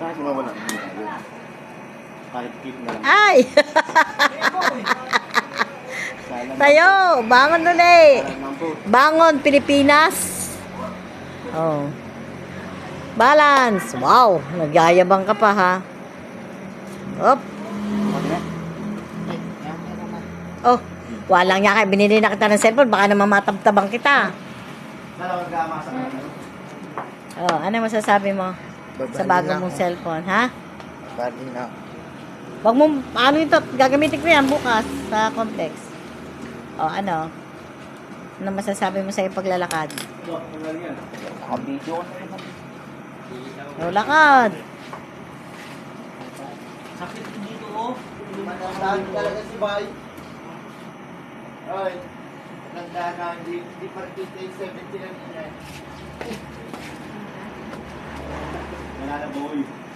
Kahit mawala. hindi tayo. Kahit keep na lang. Ay! Tayo! Bangon ulit! Bangon, Pilipinas! Oh. Balance! Wow! Nagyayabang ka pa, ha? Op! Oh, walang niya kaya binili na kita ng cellphone, baka naman matabtabang kita. Oh, ano masasabi mo sa bago mong cellphone, ha? Bali na. Wag mo, ano ito, gagamitin ko yan bukas sa complex. O, ano? Ano masasabi mo sa iyong paglalakad? Nakabidyo ko na. O, lakad. Sakit dito oh. Matandaan talaga si Bay. Ay. Matandaan na. Hindi, hindi pa rin kita yung 70 lang niya. trabalhava muito.